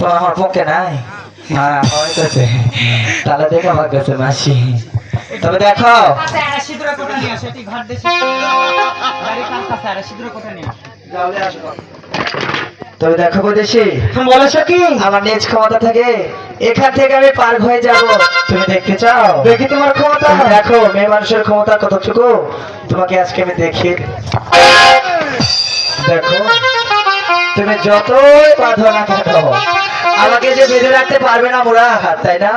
তো আমার পক্ষে নাই। হ্যাঁ তাহলে দেখে আমার কাছে মাসি। তবে দেখো। তবে দেখো বলেছি বলেছ কি? আমার নিজ ক্ষমতা থাকে এখান থেকে আমি পার হয়ে যাব। তুমি দেখতে চাও? দেখি তোমার ক্ষমতা। দেখো মেয়ে মানুষের ক্ষমতা কতটুকু? তোমাকে আজকে আমি দেখি। দেখো তুমি যতই বাঁধো না কেন আমাকে যে বেঁধে রাখতে পারবে না মোরা, তাই না?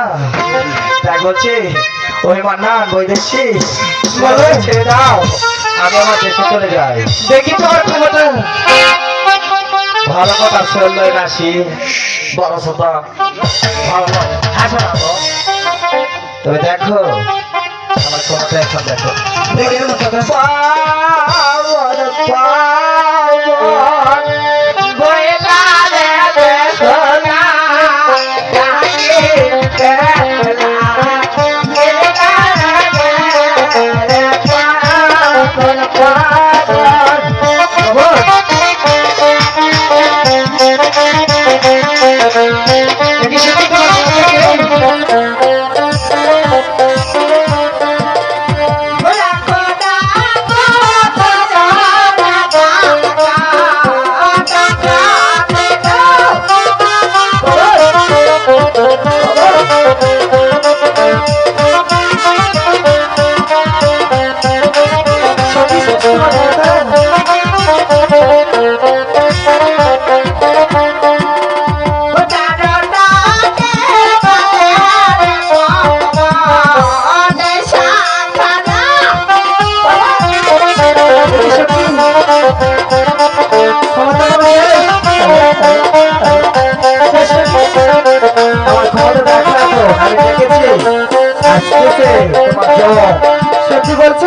তাই বলছি ওই মান্নান বৈদেশি ছেড়ে দাও, আমি আমার দেশে চলে যাই। দেখি তোমার ক্ষমতা। ভালো কথা শুনলে নাসি, বড় কথা ভালো হাসো না। তবে দেখো, আমার ক্ষমতা এখন দেখো। সত্যি বলছো?